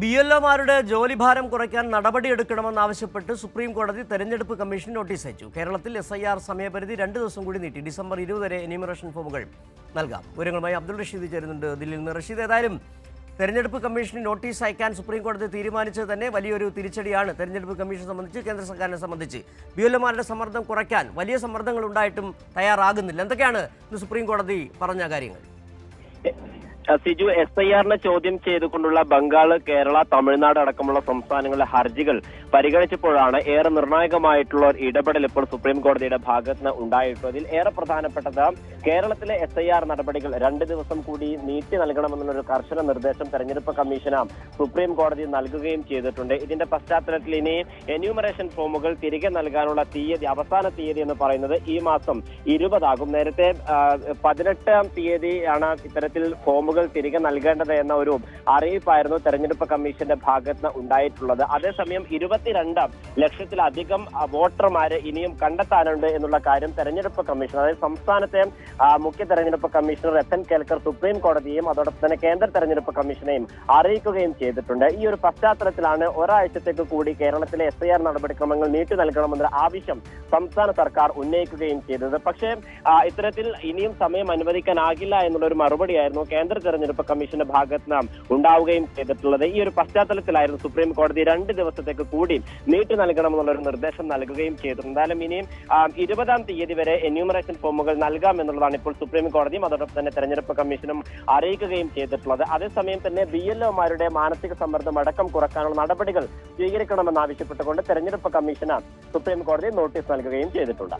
B L ഒമാരുടെ ജോലിഭാരം കുറയ്ക്കാൻ നടപടിയെടുക്കണമെന്നാവശ്യപ്പെട്ട് supreme കോടതി തെരഞ്ഞെടുപ്പ് കമ്മീഷൻ നോട്ടീസ് അയച്ചു. കേരളത്തിൽ എസ് ഐ ആർ സമയപരിധി രണ്ട് ദിവസം കൂടി നീട്ടി. ഡിസംബർ ഇരുപത് വരെ എന്യൂമറേഷൻ ഫോമുകൾ നൽകാം. വിവരങ്ങളുമായി അബ്ദുൾ റഷീദ് ചേരുന്നുണ്ട് ദില്ലിയിൽ നിന്ന്. റഷീദ് ഏതായാലും തെരഞ്ഞെടുപ്പ് കമ്മീഷന് നോട്ടീസ് അയക്കാൻ സുപ്രീം കോടതി തീരുമാനിച്ചത് തന്നെ വലിയൊരു തിരിച്ചടിയാണ് തെരഞ്ഞെടുപ്പ് കമ്മീഷൻ സംബന്ധിച്ച് കേന്ദ്ര സർക്കാരിനെ സംബന്ധിച്ച്. ബി എൽ ഒമാരുടെ സമ്മർദ്ദം കുറയ്ക്കാൻ വലിയ സമ്മർദ്ദങ്ങൾ ഉണ്ടായിട്ടും തയ്യാറാകുന്നില്ല. എന്തൊക്കെയാണ് ഇന്ന് സുപ്രീം കോടതി പറഞ്ഞ കാര്യങ്ങൾ? സിജു എസ് ഐ ആറിനെ ചോദ്യം ചെയ്തുകൊണ്ടുള്ള ബംഗാൾ കേരള തമിഴ്നാട് അടക്കമുള്ള സംസ്ഥാനങ്ങളിലെ ഹർജികൾ പരിഗണിച്ചപ്പോഴാണ് ഏറെ നിർണായകമായിട്ടുള്ള ഒരു ഇടപെടൽ ഇപ്പോൾ സുപ്രീം കോടതിയുടെ ഭാഗത്ത് നിന്ന് ഉണ്ടായിട്ടുള്ളത് ഇതിൽ ഏറെ പ്രധാനപ്പെട്ടത് കേരളത്തിലെ എസ് ഐ ആർ നടപടികൾ രണ്ട് ദിവസം കൂടി നീട്ടി നൽകണമെന്നുള്ളൊരു കർശന നിർദ്ദേശം തെരഞ്ഞെടുപ്പ് കമ്മീഷന് സുപ്രീം കോടതി നൽകുകയും ചെയ്തിട്ടുണ്ട്. ഇതിന്റെ പശ്ചാത്തലത്തിൽ ഇനി എന്യൂമറേഷൻ ഫോമുകൾ തിരികെ നൽകാനുള്ള തീയതി അവസാന തീയതി എന്ന് പറയുന്നത് ഈ മാസം ഇരുപതാകും. നേരത്തെ പതിനെട്ടാം തീയതിയാണ് ഇത്തരത്തിൽ ഫോമുകൾ തിരികെ നൽകേണ്ടത് എന്ന ഒരു അറിയിപ്പായിരുന്നു തെരഞ്ഞെടുപ്പ് കമ്മീഷന്റെ ഭാഗത്ത് ഉണ്ടായിട്ടുള്ളത്. അതേസമയം ഇരുപത്തിരണ്ട് ലക്ഷത്തിലധികം വോട്ടർമാര് ഇനിയും കണ്ടെത്താനുണ്ട് എന്നുള്ള കാര്യം തെരഞ്ഞെടുപ്പ് കമ്മീഷൻ അതായത് സംസ്ഥാനത്തെ മുഖ്യ തെരഞ്ഞെടുപ്പ് കമ്മീഷണർ രത്തൻ കേൽക്കർ സുപ്രീം കോടതിയെയും അതോടൊപ്പം തന്നെ കേന്ദ്ര തെരഞ്ഞെടുപ്പ് കമ്മീഷനെയും അറിയിക്കുകയും ചെയ്തിട്ടുണ്ട്. ഈ ഒരു പശ്ചാത്തലത്തിലാണ് ഒരാഴ്ചത്തേക്ക് കൂടി കേരളത്തിലെ എസ് ഐ ആർ നടപടിക്രമങ്ങൾ നീട്ടി നൽകണമെന്ന ആവശ്യം സംസ്ഥാന സർക്കാർ ഉന്നയിക്കുകയും ചെയ്തത്. പക്ഷേ ഇത്തരത്തിൽ ഇനിയും സമയം അനുവദിക്കാനാകില്ല എന്നുള്ള ഒരു മറുപടിയായിരുന്നു കേന്ദ്ര തെരഞ്ഞെടുപ്പ് കമ്മീഷന്റെ ഭാഗത്ത് നിന്ന് ഉണ്ടാവുകയും ചെയ്തിട്ടുള്ളത്. ഈ ഒരു പശ്ചാത്തലത്തിലായിരുന്നു സുപ്രീം കോടതി രണ്ട് ദിവസത്തേക്ക് കൂടി നീട്ടി നൽകണമെന്നുള്ള ഒരു നിർദ്ദേശം നൽകുകയും ചെയ്തിട്ടുണ്ട്. എന്തായാലും ഇനിയും ഇരുപതാം തീയതി വരെ എന്യൂമറേഷൻ ഫോമുകൾ നൽകാം എന്നുള്ളതാണ് ഇപ്പോൾ സുപ്രീം കോടതിയും അതോടൊപ്പം തന്നെ തെരഞ്ഞെടുപ്പ് കമ്മീഷനും അറിയിക്കുകയും ചെയ്തിട്ടുള്ളത്. അതേസമയം തന്നെ ബി എൽ ഒമാരുടെ മാനസിക സമ്മർദ്ദം അടക്കം കുറക്കാനുള്ള നടപടികൾ സ്വീകരിക്കണമെന്ന് ആവശ്യപ്പെട്ടുകൊണ്ട് തെരഞ്ഞെടുപ്പ് കമ്മീഷന് സുപ്രീം കോടതി നോട്ടീസ് നൽകുകയും ചെയ്തിട്ടുണ്ട്.